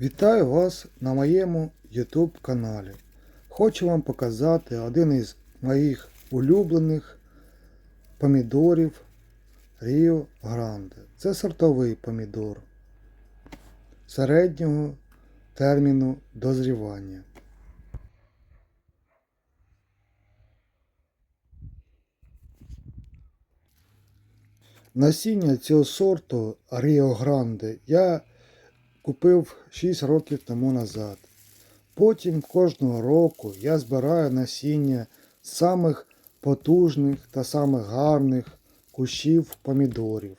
Вітаю вас на моєму YouTube каналі. Хочу вам показати один із моїх улюблених помідорів Rio Grande. Це сортовий помідор середнього терміну дозрівання. Насіння цього сорту Rio Grande я купив 6 років тому назад. Потім кожного року я збираю насіння самих потужних та самих гарних кущів помідорів.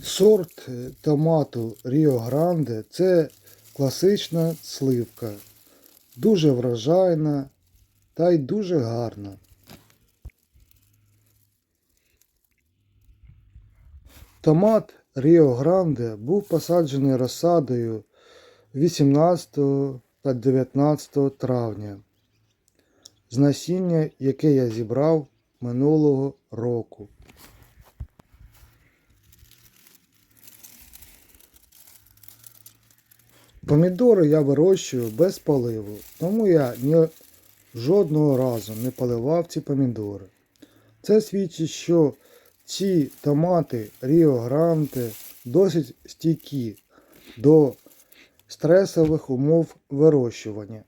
Сорт е, томату Rio Grande це класична сливка, дуже врожайна та й дуже гарна. Томат Ріо Гранде був посаджений розсадою 18 та 19 травня з насіння, яке я зібрав минулого року. Помідори я вирощую без поливу, тому я ні жодного разу не поливав ці помідори. Це свідчить, що ці томати Ріо Гранте досить стійкі до стресових умов вирощування.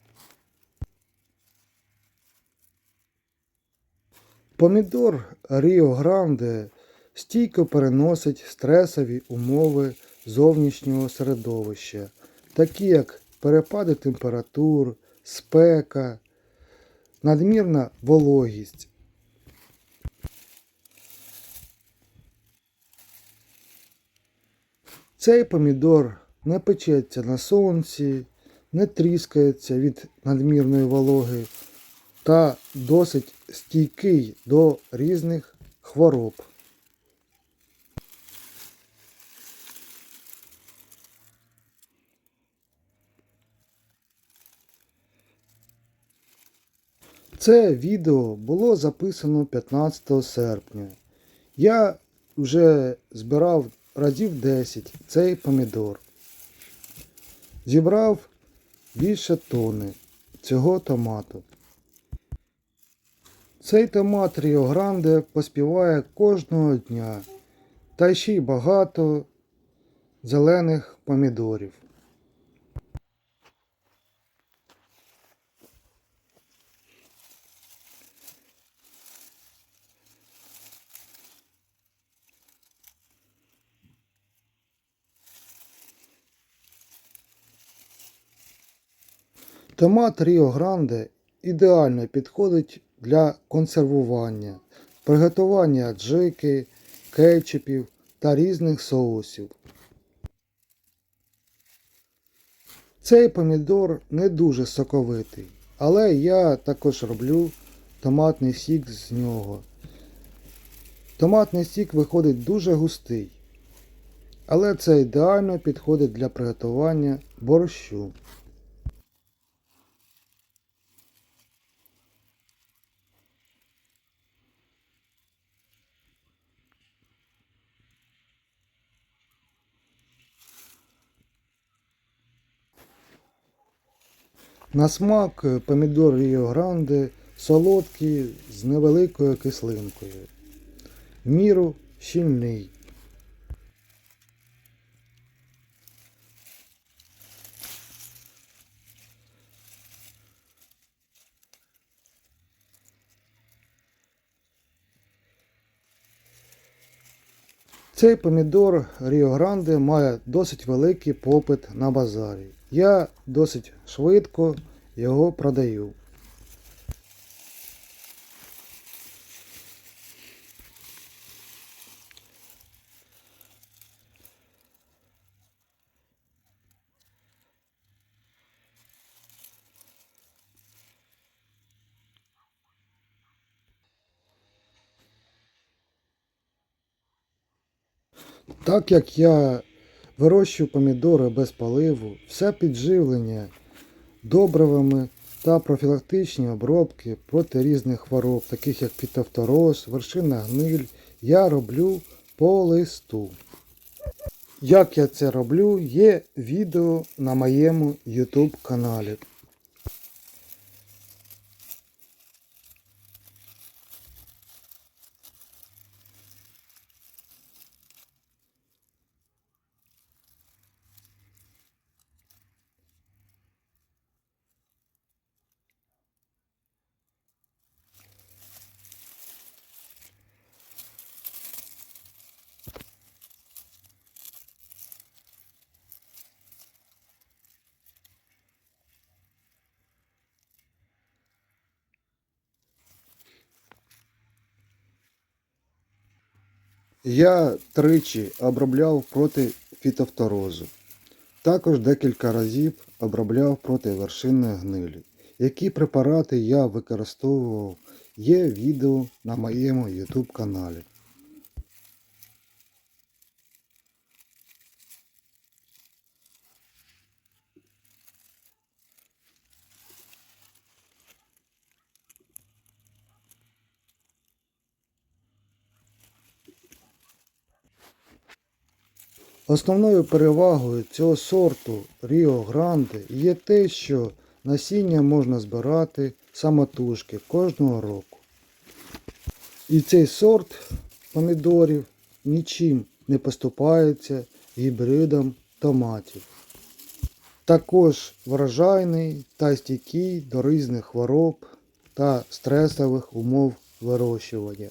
Помідор Ріо Гранде стійко переносить стресові умови зовнішнього середовища, такі як перепади температур, спека, надмірна вологість. Цей помідор не печеться на сонці, не тріскається від надмірної вологи та досить стійкий до різних хвороб. Це відео було записано 15 серпня. Я вже збирав разів 10 цей помідор. Зібрав більше тони цього томату. Цей томат Ріо Гранде поспіває кожного дня. Та ще й багато зелених помідорів. Томат Ріо Гранде ідеально підходить для консервування, приготування джики, кетчупів та різних соусів. Цей помідор не дуже соковитий, але я також роблю томатний сік з нього. Томатний сік виходить дуже густий, але це ідеально підходить для приготування борщу. На смак е, помідор Ріо Гранде солодкий з невеликою кислинкою. Міру щільний. Цей помідор Ріо Гранде має досить великий попит на базарі. Я досить швидко його продаю. Так як я вирощую помідори без поливу, все підживлення добривами та профілактичні обробки проти різних хвороб, таких як фітофтороз, вершина гниль, я роблю по листу. Як я це роблю, є відео на моєму YouTube каналі. Я тричі обробляв проти фітофторозу. Також декілька разів обробляв проти вершинної гнилі. Які препарати я використовував, є відео на моєму YouTube каналі. Основною перевагою цього сорту Ріо Гранде є те, що насіння можна збирати самотужки кожного року. І цей сорт помідорів нічим не поступається гібридам томатів. Також врожайний та стійкий до різних хвороб та стресових умов вирощування.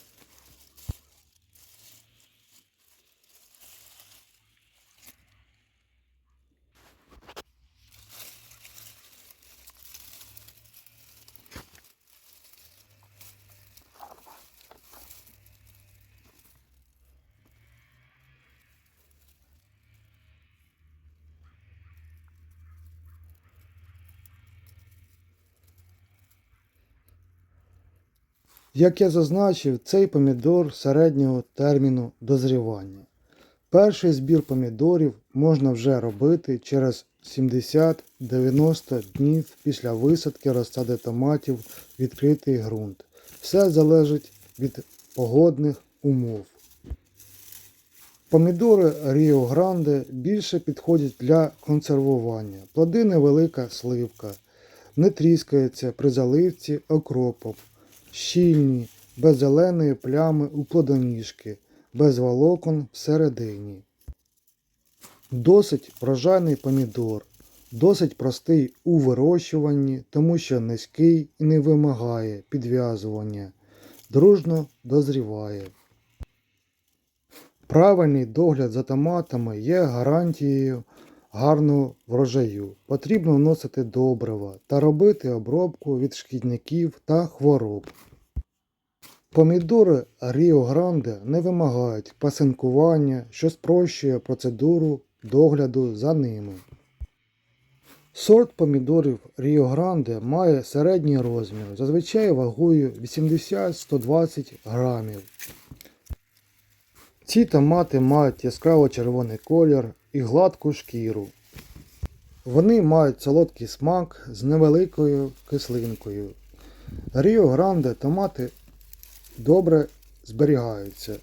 Як я зазначив, цей помідор середнього терміну дозрівання. Перший збір помідорів можна вже робити через 70-90 днів після висадки розсади томатів в відкритий ґрунт. Все залежить від погодних умов. Помідори Ріо Гранде більше підходять для консервування. Плоди невелика сливка, не тріскаються при заливці окропом, щільні, без зеленої плями у плодоніжки, без волокон всередині. Досить врожайний помідор, досить простий у вирощуванні, тому що низький і не вимагає підв'язування, дружно дозріває. Правильний догляд за томатами є гарантією гарного врожаю. Потрібно вносити добрива та робити обробку від шкідників та хвороб. Помідори Ріо Гранде не вимагають пасинкування, що спрощує процедуру догляду за ними. Сорт помідорів Ріо Гранде має середній розмір, зазвичай вагою 80-120 грамів. Ці томати мають яскраво червоний колір і гладку шкіру. Вони мають солодкий смак з невеликою кислинкою. Ріо Гранде томати добре зберігаються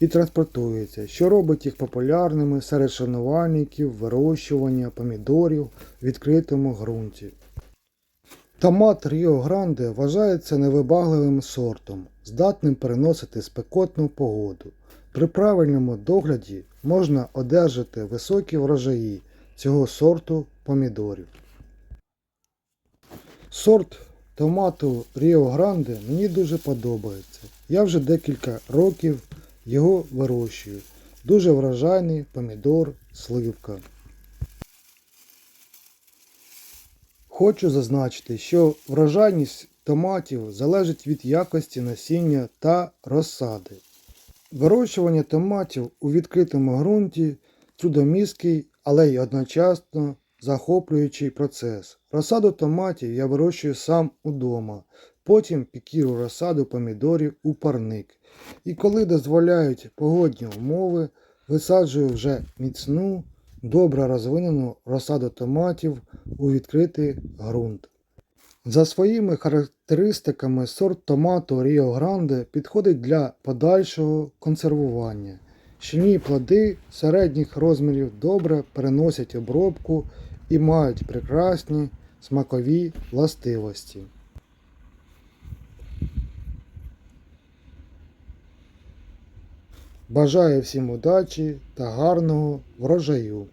і транспортуються, що робить їх популярними серед шанувальників вирощування помідорів в відкритому ґрунті. Томат Ріо Гранде вважається невибагливим сортом, здатним переносити спекотну погоду. При правильному догляді можна одержати високі врожаї цього сорту помідорів. Сорт томату Ріо Гранде мені дуже подобається. Я вже декілька років його вирощую. Дуже врожайний помідор сливка. Хочу зазначити, що врожайність томатів залежить від якості насіння та розсади. Вирощування томатів у відкритому ґрунті трудомісткий, але й одночасно захоплюючий процес. Розсаду томатів я вирощую сам удома, потім пікірую розсаду помідорів у парник. І коли дозволяють погодні умови, висаджую вже міцну, добре розвинену розсаду томатів у відкритий ґрунт. За своїми характеристиками характеристиками сорт томату Ріо Гранде підходить для подальшого консервування. Щільні плоди середніх розмірів добре переносять обробку і мають прекрасні смакові властивості. Бажаю всім удачі та гарного врожаю!